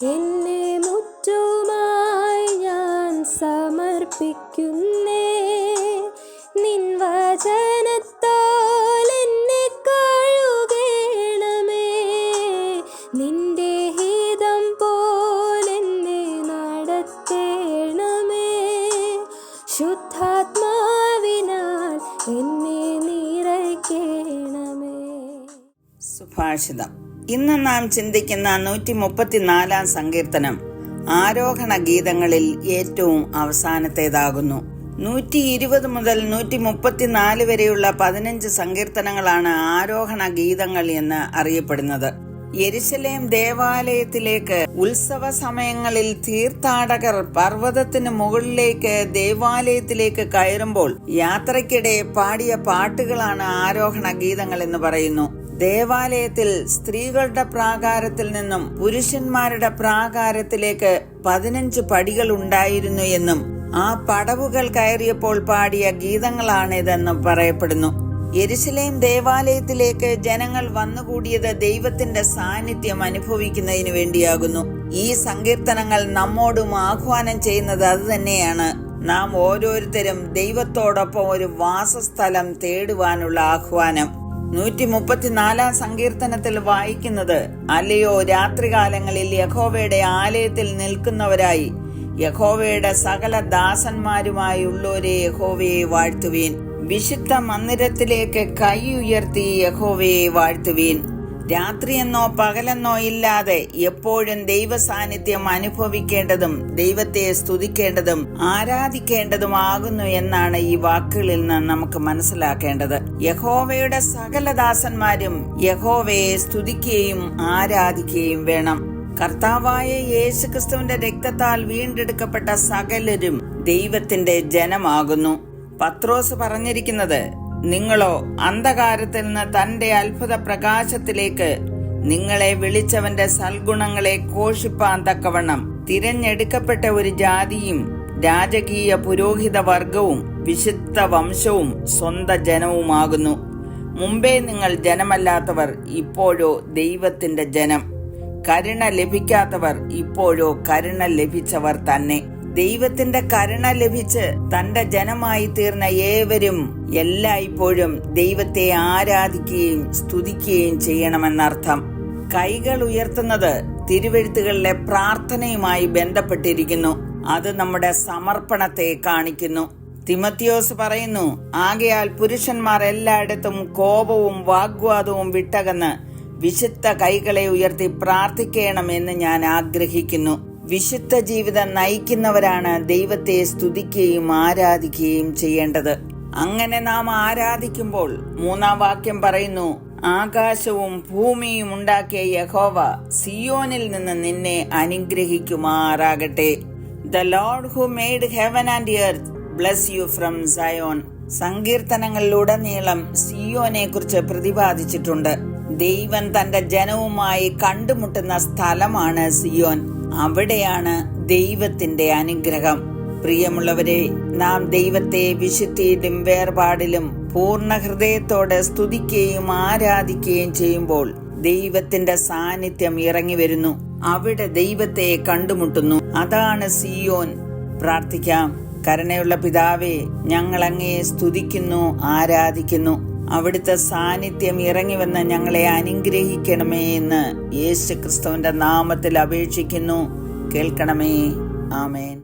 എന്നെ മുറ്റുമായി ഞാൻ സമർപ്പിക്കുന്നേ. നിൻ വചനത്താൽ എന്നെ കഴുകേണമേ. നിന്റെ ഹിതം പോലെന്നെ നടത്തേണമേ. ശുദ്ധാത്മാവിനാൽ എന്നെ നിറയ്ക്കേണമേ. സുഭാഷിതം. ഇന്ന് നാം ചിന്തിക്കുന്ന നൂറ്റി മുപ്പത്തിനാലാം സങ്കീർത്തനം ആരോഹണ ഗീതങ്ങളിൽ ഏറ്റവും അവസാനത്തേതാകുന്നു. നൂറ്റി ഇരുപത് മുതൽ നൂറ്റി മുപ്പത്തിനാല് വരെയുള്ള പതിനഞ്ച് സങ്കീർത്തനങ്ങളാണ് ആരോഹണ ഗീതങ്ങൾ എന്ന് അറിയപ്പെടുന്നത്. യെരുശലേം ദേവാലയത്തിലേക്ക് ഉത്സവ സമയങ്ങളിൽ തീർത്ഥാടകർ പർവതത്തിന് മുകളിലേക്ക് ദേവാലയത്തിലേക്ക് കയറുമ്പോൾ യാത്രയ്ക്കിടെ പാടിയ പാട്ടുകളാണ് ആരോഹണ ഗീതങ്ങൾ എന്ന് പറയുന്നു. ദേവാലയത്തിൽ സ്ത്രീകളുടെ പ്രാകാരത്തിൽ നിന്നും പുരുഷന്മാരുടെ പ്രാകാരത്തിലേക്ക് പതിനഞ്ച് പടികൾ ഉണ്ടായിരുന്നു എന്നും ആ പടവുകൾ കയറിയപ്പോൾ പാടിയ ഗീതങ്ങളാണിതെന്നും പറയപ്പെടുന്നു. യെരുശലേം ദേവാലയത്തിലേക്ക് ജനങ്ങൾ വന്നുകൂടിയത് ദൈവത്തിന്റെ സാന്നിധ്യം അനുഭവിക്കുന്നതിന് വേണ്ടിയാകുന്നു. ഈ സങ്കീർത്തനങ്ങൾ നമ്മോടും ആഹ്വാനം ചെയ്യുന്നത് അത് തന്നെയാണ്. നാം ഓരോരുത്തരും ദൈവത്തോടൊപ്പം ഒരു വാസസ്ഥലം തേടുവാനുള്ള ആഹ്വാനം. നൂറ്റി മുപ്പത്തിനാലാം സങ്കീർത്തനത്തിൽ വായിക്കുന്നത് അല്ലയോ രാത്രികാലങ്ങളിൽ യഹോവയുടെ ആലയത്തിൽ നിൽക്കുന്നവരായി. യഹോവയുടെ സകല ദാസന്മാരുമായുള്ളവരെ യഹോവയെ വാഴ്ത്തുവീൻ. വിശുദ്ധ മന്ദിരത്തിലേക്ക് കൈ ഉയർത്തി യഹോവയെ വാഴ്ത്തുവീൻ. രാത്രിയെന്നോ പകലെന്നോ ഇല്ലാതെ എപ്പോഴും ദൈവ സാന്നിധ്യം അനുഭവിക്കേണ്ടതും ദൈവത്തെ സ്തുതിക്കേണ്ടതും ആരാധിക്കേണ്ടതുമാകുന്നു എന്നാണ് ഈ വാക്കുകളിൽ നിന്ന് നമുക്ക് മനസ്സിലാക്കേണ്ടത്. യഹോവയുടെ സകല ദാസന്മാരും യഹോവയെ സ്തുതിക്കുകയും ആരാധിക്കുകയും വേണം. കർത്താവായ യേശുക്രിസ്തുവിന്റെ രക്തത്താൽ വീണ്ടെടുക്കപ്പെട്ട സകലരും ദൈവത്തിന്റെ ജനമാകുന്നു. പത്രോസ് പറഞ്ഞിരിക്കുന്നത് നിങ്ങളോ അന്ധകാരത്തിൽ നിന്ന് തന്റെ അത്ഭുത പ്രകാശത്തിലേക്ക് നിങ്ങളെ വിളിച്ചവന്റെ സൽഗുണങ്ങളെ ഘോഷിപ്പാൻ തക്കവണ്ണം തിരഞ്ഞെടുക്കപ്പെട്ട ഒരു ജാതിയും രാജകീയ പുരോഹിത വർഗവും വിശുദ്ധ വംശവും സ്വന്ത ജനവുമാകുന്നു. മുമ്പേ നിങ്ങൾ ജനമല്ലാത്തവർ ഇപ്പോഴോ ദൈവത്തിന്റെ ജനം. കരുണ ലഭിക്കാത്തവർ ഇപ്പോഴോ കരുണ ലഭിച്ചവർ തന്നെ. ദൈവത്തിന്റെ കരുണ ലഭിച്ച് തന്റെ ജനമായി തീർന്ന ഏവരും എല്ലായ്പ്പോഴും ദൈവത്തെ ആരാധിക്കുകയും സ്തുതിക്കുകയും ചെയ്യണമെന്നർത്ഥം. കൈകൾ ഉയർത്തുന്നത് തിരുവെഴുത്തുകളിലെ പ്രാർത്ഥനയുമായി ബന്ധപ്പെട്ടിരിക്കുന്നു. അത് നമ്മുടെ സമർപ്പണത്തെ കാണിക്കുന്നു. തിമത്തിയോസ് പറയുന്നു ആകയാൽ പുരുഷന്മാർ എല്ലായിടത്തും കോപവും വാഗ്വാദവും വിട്ടകന്ന് വിശുദ്ധ കൈകളെ ഉയർത്തി പ്രാർത്ഥിക്കണമെന്ന് ഞാൻ ആഗ്രഹിക്കുന്നു. വിശുദ്ധ ജീവിതം നയിക്കുന്നവരാണ് ദൈവത്തെ സ്തുതിക്കുകയും ആരാധിക്കുകയും ചെയ്യേണ്ടത്. അങ്ങനെ നാം ആരാധിക്കുമ്പോൾ മൂന്നാം വാക്യം പറയുന്നു ആകാശവും ഭൂമിയും ഉണ്ടാക്കിയ യഹോവ സിയോനിൽ നിന്ന് നിന്നെ അനുഗ്രഹിക്കുമാറാകട്ടെ. The Lord who made heaven and earth bless you from Zion സങ്കീർത്തനങ്ങളിലുടനീളം സിയോനെ കുറിച്ച് പ്രതിപാദിച്ചിട്ടുണ്ട്. ദൈവം തന്റെ ജനവുമായി കണ്ടുമുട്ടുന്ന സ്ഥലമാണ് സിയോൻ. അവിടെയാണ് ദൈവത്തിന്റെ അനുഗ്രഹം. പ്രിയമുള്ളവരെ നാം ദൈവത്തെ വിശുദ്ധിയിലും വേർപാടിലും പൂർണ ഹൃദയത്തോടെ സ്തുതിക്കുകയും ആരാധിക്കുകയും ചെയ്യുമ്പോൾ ദൈവത്തിന്റെ സാന്നിധ്യം ഇറങ്ങി വരുന്നു. അവിടെ ദൈവത്തെ കണ്ടുമുട്ടുന്നു. അതാണ് സിയോൻ. പ്രാർത്ഥിക്കാം. കരുണയുള്ള പിതാവേ ഞങ്ങൾ അങ്ങയെ സ്തുതിക്കുന്നു ആരാധിക്കുന്നു. അവിടുത്തെ സാന്നിധ്യം ഇറങ്ങി വന്ന് ഞങ്ങളെ അനുഗ്രഹിക്കണമേ എന്ന് യേശു ക്രിസ്തുവിന്റെ നാമത്തിൽ അപേക്ഷിക്കുന്നു. കേൾക്കണമേ. ആമേൻ.